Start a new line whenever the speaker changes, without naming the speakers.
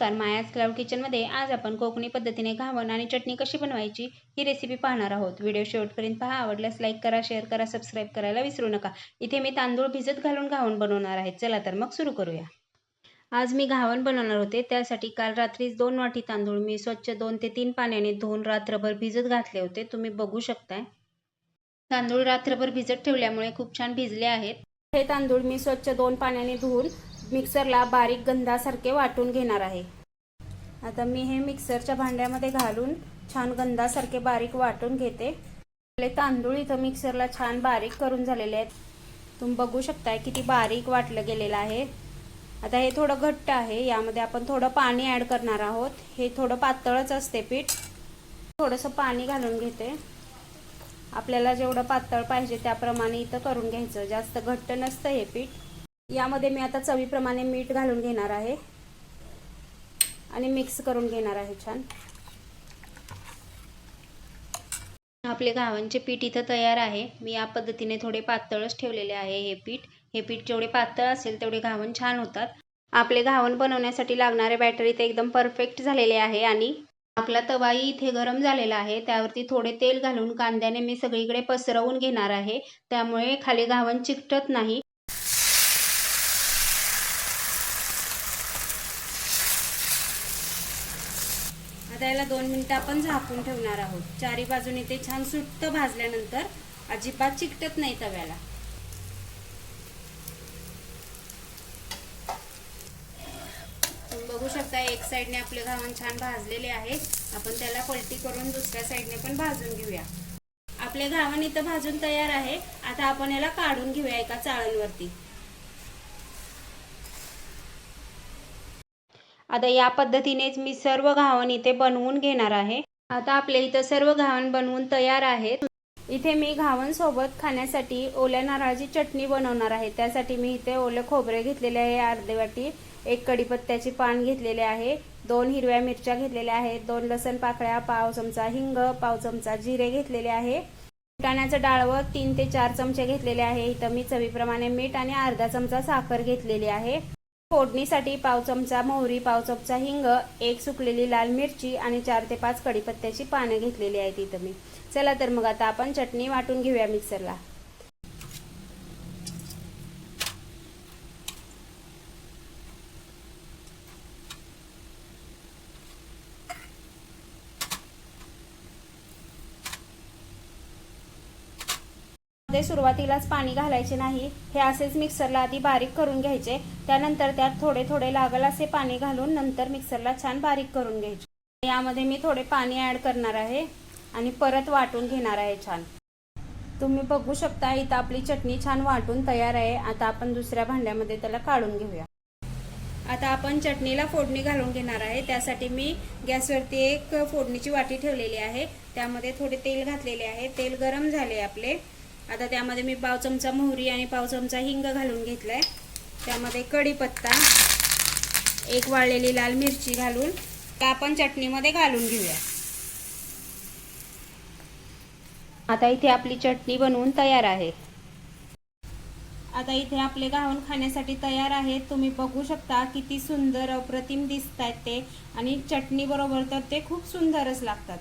नमस्कार मायाज क्लाउड किचनमध्ये आज आपण कोकणी पद्धतीने घावण आणि चटणी कशी बनवायची ही रेसिपी पाहणार आहोत. व्हिडिओ शेवटपर्यंत पहा आवडल्यास लाईक करा शेअर करा सबस्क्राईब करायला विसरू नका. इथे मी तांदूळ भिजत घालून घावण बनवणार आहे. चला तर मग सुरू करूया. आज मी घावण बनवणार होते. त्यासाठी काल रात्रीच दोन वाटी तांदूळ मी स्वच्छ दोन ते तीन पाण्याने धुवून रात्रभर भिजत घातले होते. तुम्ही बघू शकताय. तांदूळ रात्रभर भिजत ठेवल्यामुळे खूप छान भिजले आहेत. हे तांदूळ मी स्वच्छ दोन पाण्याने धुवून मिक्सरला बारीक गंधासारखे वाटून घेणार आहे. आता मी हे मिक्सरच्या भांड्यामध्ये घालून छान गंधासारखे बारीक वाटून घेते. आपले तांदूळ इथं मिक्सरला छान बारीक करून झालेले आहेत. तुम्ही बघू शकताय किती बारीक वाटलं गेलेलं आहे. आता हे थोडं घट्ट आहे यामध्ये आपण थोडं पाणी ॲड करणार आहोत. हे थोडं पातळच असते पीठ. थोडंसं पाणी घालून घेते. आपल्याला जेवढं पातळ पाहिजे त्याप्रमाणे इथं करून घ्यायचं. जास्त घट्ट नसतं हे पीठ. यामध्ये मी आता चवीप्रमाणे मीठ घालून घेणार आहे. आणि मिक्स करून घेणार आहे छान. आपले गावांचे पीठ इथं तयार आहे. मी या पद्धतीने थोडे पातळच ठेवलेले आहे हे पीठ. हे पीठ जेवढे पातळ असेल तेवढे घावण छान होतात. आपले घावण बनवण्यासाठी लागणारे बॅटर इथे एकदम परफेक्ट झालेले आहे आणि आपला तवाही इथे गरम झालेला आहे. त्यावरती थोडे तेल घालून कांद्याने मी सगळीकडे पसरवून घेणार आहे. त्यामुळे खाली घावण चिकटत नाही. आता दोन मिनिटं आपण झाकून ठेवणार आहोत. चारी बाजूने ते छान सुट्ट भाजल्यानंतर अजिबात चिकटत नाही तव्याला. बघू शकता एक साईडने आपले घावण छान भाजलेले आहे. आपण त्याला पलटी करून दुसऱ्या साईडने पण भाजून घेऊया. आपले घावण इथं भाजून तयार आहे. आता आपण याला काढून घेऊया एका चाळणवरती. आता या पद्धतीनेच मी सर्व घावन इथे बनवून घेणार आहे. आता आपले इथं सर्व घावन बनवून तयार आहेत. इथे मी घावण सोबत खाण्यासाठी ओल्या नारळाची चटणी बनवणार आहे. त्यासाठी मी इथे ओले खोबरे घेतलेले आहे अर्धे वाटी एक कडीपत्त्याचे पान घेतलेले आहे दोन हिरव्या मिरच्या घेतलेल्या आहेत दोन लसण पाकळ्या पाव चमचा हिंग पाव चमचा जिरे घेतलेले आहे. फुटाण्याचं डाळवं तीन ते चार चमचे घेतलेले आहे. इथं मी चवीप्रमाणे मीठ आणि अर्धा चमचा साखर घेतलेली आहे. फोडणीसाठी पाव चमचा मोहरी पाव चमचा हिंग एक सुकलेली लाल मिरची आणि चार ते पाच कढीपत्त्याची पानं घेतलेली आहेत इथं मी. चला तर मग आता आपण चटणी वाटून घेऊया मिक्सरला. मध्ये सुरुवातीलाच पाणी घालायचे नाही हे असेच मिक्सरला आधी बारीक करून घ्यायचे त्यानंतर त्यात थोडे थोडे लागल असे पाणी घालून नंतर मिक्सरला छान बारीक करून घ्यायचे. यामध्ये मी थोडे पाणी ऍड करणार आहे आणि परत वाटून घेणार आहे छान. तुम्ही बघू शकता इथं आपली चटणी छान वाटून तयार आहे. आता आपण दुसऱ्या भांड्यामध्ये त्याला काढून घेऊया. आता आपण चटणीला फोडणी घालून घेणार आहे. त्यासाठी मी गॅसवरती एक फोडणीची वाटी ठेवलेली आहे. त्यामध्ये थोडे तेल घातलेले आहे. तेल गरम झाले आपले. आता त्यामध्ये मी पाव चमचा मोहरी आणि पाव चमचा हिंग घालून घेतलाय. त्यामध्ये कढीपत्ता एक वाळलेली लाल मिरची घालून आपण चटणीमध्ये घालून घेऊया. आता इथे आपली चटणी बनवून तयार आहे. आता इथे आपले घावण खाण्यासाठी तयार आहेत. तुम्ही बघू शकता किती सुंदर अप्रतिम दिसत आहेत ते. आणि चटणी बरोबर तर ते खूप सुंदरच लागतात.